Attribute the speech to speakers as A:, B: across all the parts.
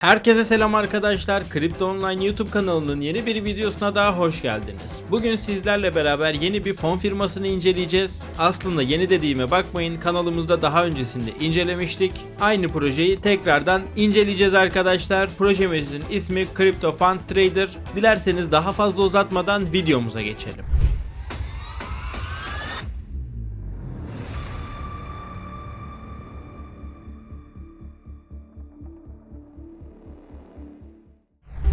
A: Herkese selam arkadaşlar. Kripto Online YouTube kanalının yeni bir videosuna daha hoş geldiniz. Bugün sizlerle beraber yeni bir fon firmasını inceleyeceğiz. Aslında yeni dediğime bakmayın kanalımızda daha öncesinde incelemiştik. Aynı projeyi tekrardan inceleyeceğiz arkadaşlar. Projemizin ismi Crypto Fund Trader. Dilerseniz daha fazla uzatmadan videomuza geçelim.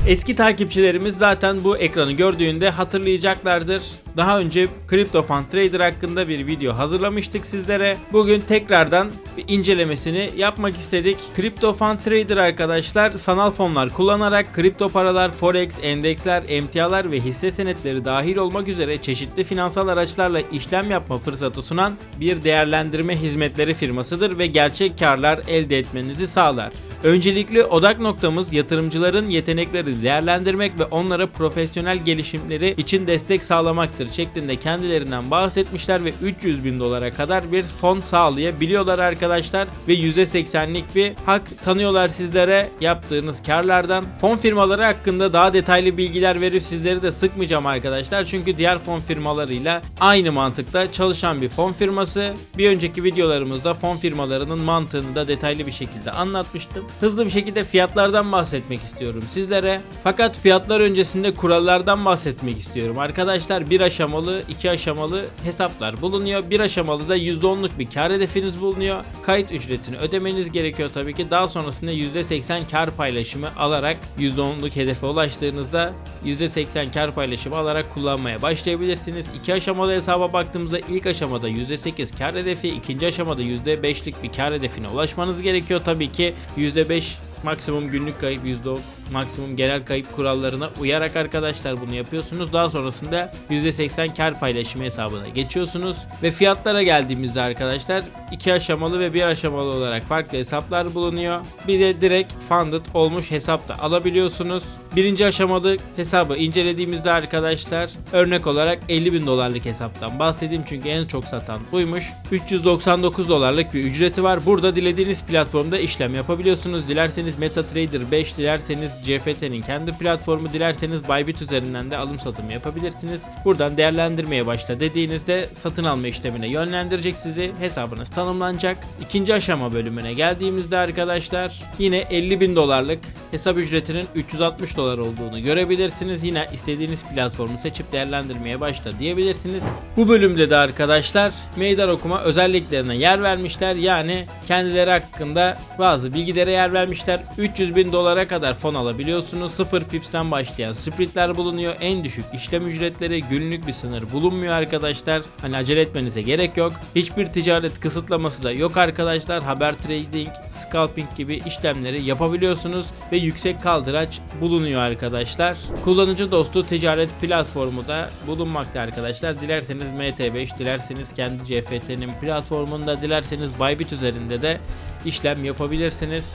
A: Eski takipçilerimiz zaten bu ekranı gördüğünde hatırlayacaklardır. Daha önce CryptoFund Trader hakkında bir video hazırlamıştık sizlere. Bugün tekrardan bir incelemesini yapmak istedik. CryptoFund Trader arkadaşlar sanal fonlar kullanarak kripto paralar, forex, endeksler, emtialar ve hisse senetleri dahil olmak üzere çeşitli finansal araçlarla işlem yapma fırsatı sunan bir değerlendirme hizmetleri firmasıdır ve gerçek karlar elde etmenizi sağlar. Öncelikli odak noktamız yatırımcıların yeteneklerini değerlendirmek ve onlara profesyonel gelişimleri için destek sağlamaktır şeklinde kendilerinden bahsetmişler ve 300 bin dolara kadar bir fon sağlayabiliyorlar arkadaşlar ve %80'lik bir hak tanıyorlar sizlere yaptığınız karlardan. Fon firmaları hakkında daha detaylı bilgiler verip sizleri de sıkmayacağım arkadaşlar çünkü diğer fon firmalarıyla aynı mantıkta çalışan bir fon firması. Bir önceki videolarımızda fon firmalarının mantığını da detaylı bir şekilde anlatmıştım. Hızlı bir şekilde fiyatlardan bahsetmek istiyorum sizlere. Fakat fiyatlar öncesinde kurallardan bahsetmek istiyorum. Arkadaşlar bir aşamalı, iki aşamalı hesaplar bulunuyor. Bir aşamalı da %10'luk bir kar hedefiniz bulunuyor. Kayıt ücretini ödemeniz gerekiyor tabii ki. Daha sonrasında %80 kar paylaşımı alarak %10'luk hedefe ulaştığınızda %80 kar paylaşımı alarak kullanmaya başlayabilirsiniz. İki aşamalı hesaba baktığımızda ilk aşamada %8 kar hedefi, ikinci aşamada %5'lik bir kar hedefine ulaşmanız gerekiyor. Tabii ki %5 maksimum günlük kayıp %10 maksimum genel kayıp kurallarına uyarak arkadaşlar bunu yapıyorsunuz. Daha sonrasında %80 kar paylaşımı hesabına geçiyorsunuz. Ve fiyatlara geldiğimizde arkadaşlar iki aşamalı ve bir aşamalı olarak farklı hesaplar bulunuyor. Bir de direkt funded olmuş hesap da alabiliyorsunuz. Birinci aşamalı hesabı incelediğimizde arkadaşlar örnek olarak 50 bin dolarlık hesaptan bahsedeyim çünkü en çok satan buymuş. 399 dolarlık bir ücreti var. Burada dilediğiniz platformda işlem yapabiliyorsunuz. Dilerseniz MetaTrader 5, dilerseniz CFT'nin kendi platformu, dilerseniz Bybit üzerinden de alım satım yapabilirsiniz. Buradan değerlendirmeye başla dediğinizde satın alma işlemine yönlendirecek sizi. Hesabınız tanımlanacak. İkinci aşama bölümüne geldiğimizde arkadaşlar yine 50 bin dolarlık hesap ücretinin 360 dolar olduğunu görebilirsiniz. Yine istediğiniz platformu seçip değerlendirmeye başla diyebilirsiniz. Bu bölümde de arkadaşlar meydan okuma özelliklerine yer vermişler. Yani kendileri hakkında bazı bilgilere yer vermişler. 300 bin dolara kadar fon alabiliyorsunuz. 0 pips'ten başlayan splitler bulunuyor. En düşük işlem ücretleri günlük bir sınır bulunmuyor arkadaşlar. Hani acele etmenize gerek yok. Hiçbir ticaret kısıtlaması da yok arkadaşlar. Haber trading, scalping gibi işlemleri yapabiliyorsunuz ve yüksek kaldıraç bulunuyor arkadaşlar. Kullanıcı dostu ticaret platformu da bulunmakta arkadaşlar. Dilerseniz MT5, dilerseniz kendi CFT'nin platformunda, dilerseniz Bybit üzerinde de işlem yapabilirsiniz.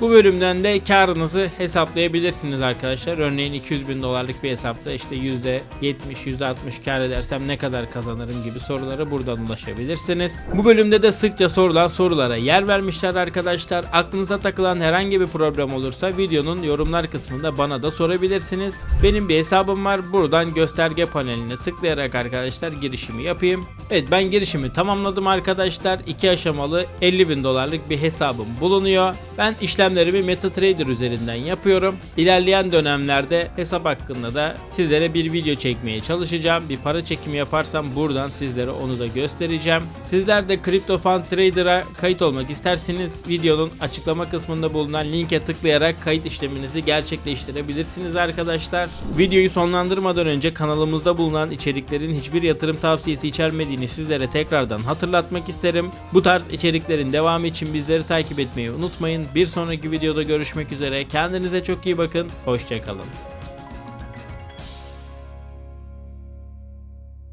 A: Bu bölümden de karınızı hesaplayabilirsiniz arkadaşlar. Örneğin 200 bin dolarlık bir hesapta işte %70, %60 kar edersem ne kadar kazanırım gibi sorulara buradan ulaşabilirsiniz. Bu bölümde de sıkça sorulan sorulara yer vermişler arkadaşlar. Aklınıza takılan herhangi bir problem olursa videonun yorumlar kısmında bana da sorabilirsiniz. Benim bir hesabım var. Buradan gösterge paneline tıklayarak arkadaşlar girişimi yapayım. Evet ben girişimi tamamladım arkadaşlar. İki aşamalı 50 bin dolarlık bir hesabım bulunuyor. Ben işlemlerimi MetaTrader üzerinden yapıyorum. İlerleyen dönemlerde hesap hakkında da sizlere bir video çekmeye çalışacağım. Bir para çekimi yaparsam buradan sizlere onu da göstereceğim. Sizler de CryptoFund Trader'a kayıt olmak isterseniz videonun açıklama kısmında bulunan linke tıklayarak kayıt işleminizi gerçekleştirebilirsiniz arkadaşlar. Videoyu sonlandırmadan önce kanalımızda bulunan içeriklerin hiçbir yatırım tavsiyesi içermediğini sizlere tekrardan hatırlatmak isterim. Bu tarz içeriklerin devamı için bizleri takip etmeyi unutmayın. Bir sonraki videoda görüşmek üzere. Kendinize çok iyi bakın. Hoşçakalın.